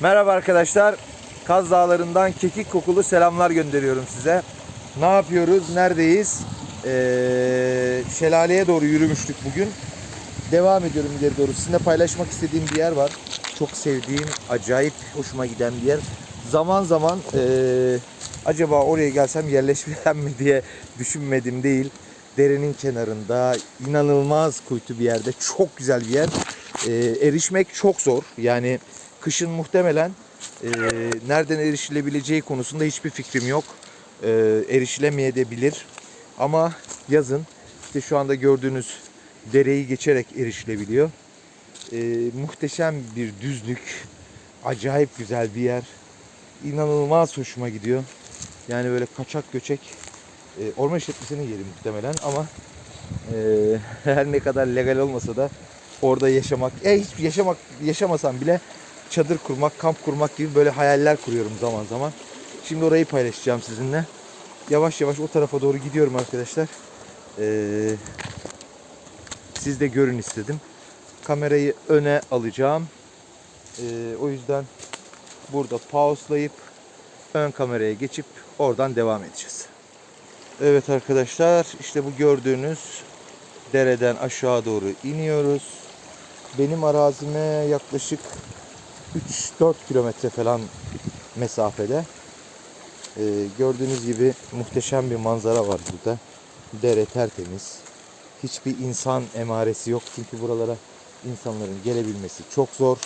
Merhaba arkadaşlar. Kaz Dağları'ndan kekik kokulu selamlar gönderiyorum size. Ne yapıyoruz? Neredeyiz? Ee, şelaleye doğru yürümüştük bugün. Devam ediyorum ileri doğru. Sizinle paylaşmak istediğim bir yer var. Çok sevdiğim, acayip hoşuma giden bir yer. Zaman zaman ee, acaba oraya gelsem yerleşmesem mi diye düşünmedim değil. Derenin kenarında inanılmaz kuytu bir yerde. Çok güzel bir yer. Ee, erişmek çok zor. Yani kışın muhtemelen e, nereden erişilebileceği konusunda hiçbir fikrim yok. E, erişilemeyebilir. Ama yazın işte şu anda gördüğünüz dereyi geçerek erişilebiliyor. E, muhteşem bir düzlük. Acayip güzel bir yer. İnanılmaz hoşuma gidiyor. Yani böyle kaçak göçek e, orman işletmesinin yeri muhtemelen ama e, her ne kadar legal olmasa da orada yaşamak, e, hiç yaşamak yaşamasam bile çadır kurmak, kamp kurmak gibi böyle hayaller kuruyorum zaman zaman. Şimdi orayı paylaşacağım sizinle. Yavaş yavaş o tarafa doğru gidiyorum arkadaşlar. Ee, siz de görün istedim. Kamerayı öne alacağım. Ee, o yüzden burada pauslayıp ön kameraya geçip oradan devam edeceğiz. Evet arkadaşlar işte bu gördüğünüz dereden aşağı doğru iniyoruz. Benim arazime yaklaşık 3-4 kilometre falan mesafede. Ee, gördüğünüz gibi muhteşem bir manzara var burada. Dere tertemiz. Hiçbir insan emaresi yok çünkü buralara insanların gelebilmesi çok zor.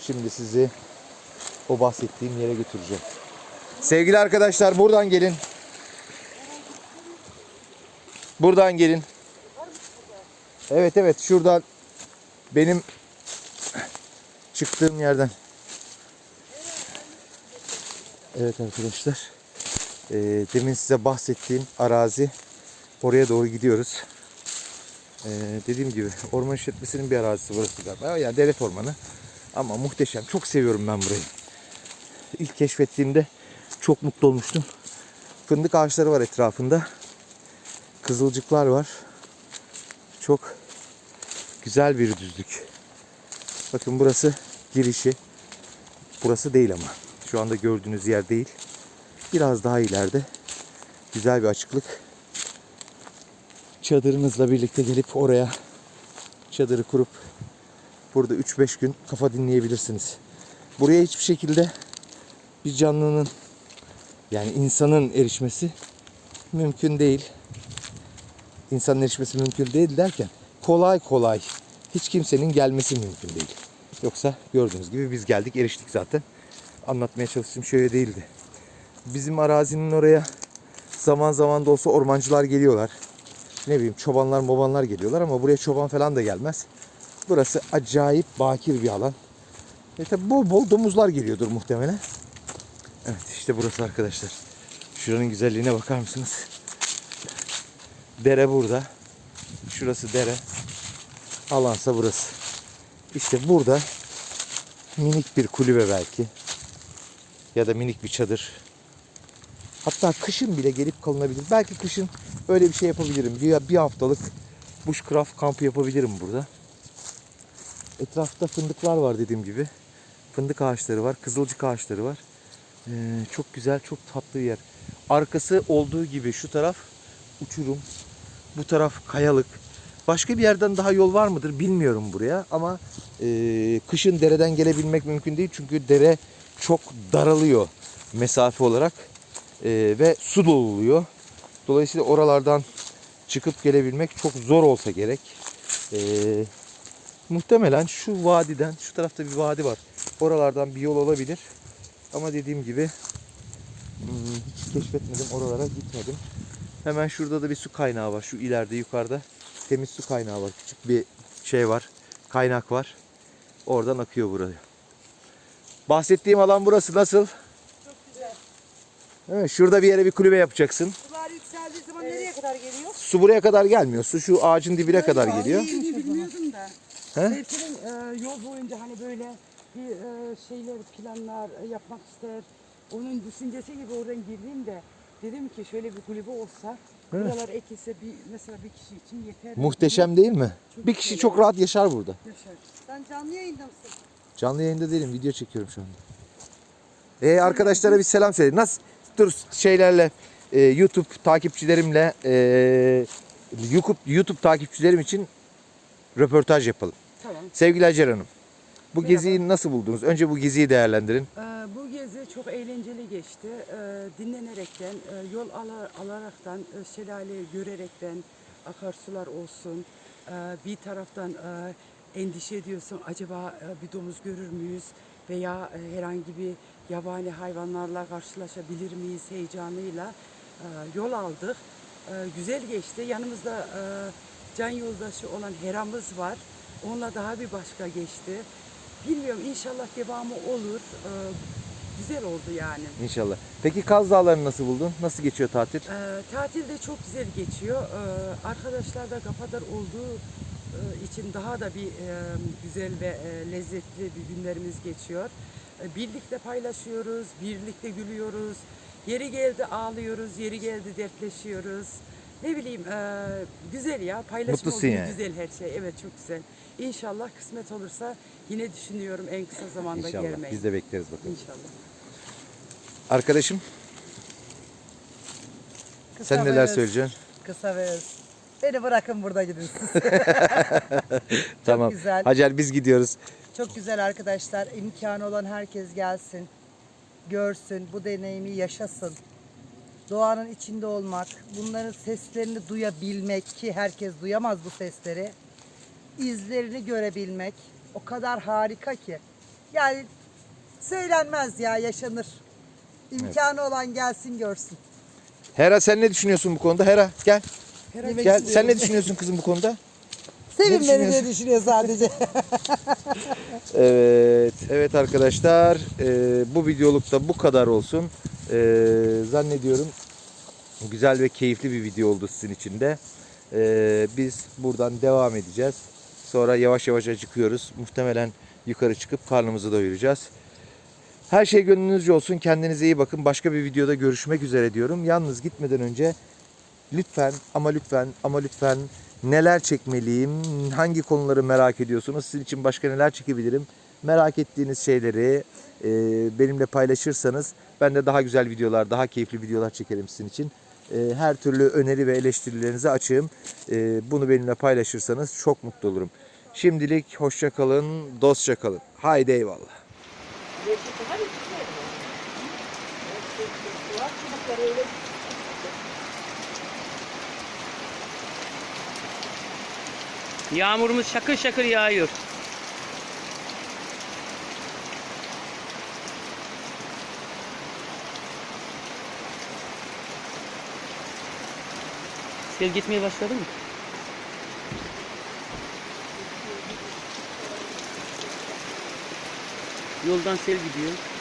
Şimdi sizi o bahsettiğim yere götüreceğim. Sevgili arkadaşlar buradan gelin. Buradan gelin. Evet evet şuradan benim çıktığım yerden. Evet arkadaşlar. Ee, demin size bahsettiğim arazi oraya doğru gidiyoruz. Ee, dediğim gibi orman işletmesinin bir arazisi burası galiba. Yani devlet ormanı. Ama muhteşem. Çok seviyorum ben burayı. İlk keşfettiğimde çok mutlu olmuştum. Fındık ağaçları var etrafında. Kızılcıklar var. Çok güzel bir düzlük. Bakın burası girişi. Burası değil ama. Şu anda gördüğünüz yer değil. Biraz daha ileride güzel bir açıklık. Çadırınızla birlikte gelip oraya çadırı kurup burada 3-5 gün kafa dinleyebilirsiniz. Buraya hiçbir şekilde bir canlının yani insanın erişmesi mümkün değil. İnsanın erişmesi mümkün değil derken kolay kolay hiç kimsenin gelmesi mümkün değil. Yoksa gördüğünüz gibi biz geldik eriştik zaten. Anlatmaya çalıştığım şöyle değildi. Bizim arazinin oraya zaman zaman da olsa ormancılar geliyorlar. Ne bileyim çobanlar mobanlar geliyorlar ama buraya çoban falan da gelmez. Burası acayip bakir bir alan. E tabi bol bol domuzlar geliyordur muhtemelen. Evet işte burası arkadaşlar. Şuranın güzelliğine bakar mısınız? Dere burada. Şurası dere. Alansa burası. İşte burada minik bir kulübe belki. Ya da minik bir çadır. Hatta kışın bile gelip kalınabilir. Belki kışın öyle bir şey yapabilirim. Bir, bir haftalık bushcraft kampı yapabilirim burada. Etrafta fındıklar var dediğim gibi. Fındık ağaçları var. Kızılcık ağaçları var. Ee, çok güzel, çok tatlı bir yer. Arkası olduğu gibi şu taraf uçurum. Bu taraf kayalık. Başka bir yerden daha yol var mıdır bilmiyorum buraya ama e, kışın dereden gelebilmek mümkün değil çünkü dere çok daralıyor mesafe olarak E, ve su doluluyor. Dolayısıyla oralardan çıkıp gelebilmek çok zor olsa gerek. E, muhtemelen şu vadiden, şu tarafta bir vadi var. Oralardan bir yol olabilir. Ama dediğim gibi hmm, hiç keşfetmedim, oralara gitmedim. Hemen şurada da bir su kaynağı var. Şu ileride yukarıda temiz su kaynağı var. Küçük bir şey var. Kaynak var. Oradan akıyor buraya. Bahsettiğim alan burası nasıl? Çok güzel. Evet, şurada bir yere bir kulübe yapacaksın. Sular yükseldiği zaman nereye kadar geliyor? Su buraya kadar gelmiyor. Su şu ağacın dibine kadar geliyor. Neyini bilmiyordum da. He? Zeytin'in e, yol boyunca hani böyle bir e, şeyler, planlar e, yapmak ister. Onun düşüncesi gibi oradan girdiğimde dedim ki şöyle bir kulübe olsa buralar ekilse bir mesela bir kişi için yeter. Muhteşem değil mi? Bir kişi çok rahat yaşar burada. Yaşar. Sen canlı yayında mısın? Canlı yayında değilim. Video çekiyorum şu anda. E arkadaşlara bir selam söyle. Nasıl? Dur şeylerle e, YouTube takipçilerimle e, YouTube, YouTube takipçilerim için röportaj yapalım. Tamam. Sevgili Hacer Hanım. Bu Merhaba. geziyi nasıl buldunuz? Önce bu geziyi değerlendirin. Ee, bu gezi çok eğlenceli geçti. Ee, dinlenerekten, e, yol ala- alaraktan, e, şelaleyi görerekten, akarsular olsun. Ee, bir taraftan e, endişe ediyorsun, acaba bir domuz görür müyüz? Veya herhangi bir yabani hayvanlarla karşılaşabilir miyiz heyecanıyla e, yol aldık. Güzel geçti. Yanımızda can yoldaşı olan Heram'ız var. Onunla daha bir başka geçti. Bilmiyorum inşallah devamı olur. Ee, güzel oldu yani. İnşallah. Peki Kaz Dağları'nı nasıl buldun? Nasıl geçiyor tatil? Ee, tatil de çok güzel geçiyor. Ee, arkadaşlar da kafadar olduğu e, için daha da bir e, güzel ve e, lezzetli bir günlerimiz geçiyor. E, birlikte paylaşıyoruz, birlikte gülüyoruz. Yeri geldi ağlıyoruz, yeri geldi dertleşiyoruz. Ne bileyim e, güzel ya paylaşım Mutlusun olduğu yani. güzel her şey. Evet çok güzel. İnşallah kısmet olursa yine düşünüyorum en kısa zamanda İnşallah. gelmeyi. Biz de bekleriz bakalım. İnşallah. Arkadaşım Kısa sen neler öz. söyleyeceksin? Kısa ve öz. Beni bırakın burada gidin siz. tamam. güzel. Hacer biz gidiyoruz. Çok güzel arkadaşlar. İmkanı olan herkes gelsin. Görsün. Bu deneyimi yaşasın. Doğanın içinde olmak. Bunların seslerini duyabilmek ki herkes duyamaz bu sesleri. İzlerini görebilmek. O kadar harika ki. Yani söylenmez ya yaşanır. İmkanı olan gelsin görsün. Hera sen ne düşünüyorsun bu konuda? Hera gel. Yemek Gel. Sen ne düşünüyorsun kızım bu konuda? Sevinmeni düşünüyorsun? diye düşünüyor sadece. Evet, evet arkadaşlar, e, bu videolukta bu kadar olsun. E, zannediyorum güzel ve keyifli bir video oldu sizin için de. E, biz buradan devam edeceğiz. Sonra yavaş yavaş acıkıyoruz. Muhtemelen yukarı çıkıp karnımızı doyuracağız. Her şey gönlünüzce olsun. Kendinize iyi bakın. Başka bir videoda görüşmek üzere diyorum. Yalnız gitmeden önce lütfen ama lütfen ama lütfen neler çekmeliyim, hangi konuları merak ediyorsunuz, sizin için başka neler çekebilirim, merak ettiğiniz şeyleri e, benimle paylaşırsanız ben de daha güzel videolar, daha keyifli videolar çekerim sizin için. E, her türlü öneri ve eleştirilerinize açığım. E, bunu benimle paylaşırsanız çok mutlu olurum. Şimdilik hoşça kalın, dostça kalın. Haydi eyvallah. Yağmurumuz şakır şakır yağıyor. Sel gitmeye başladı mı? Yoldan sel gidiyor.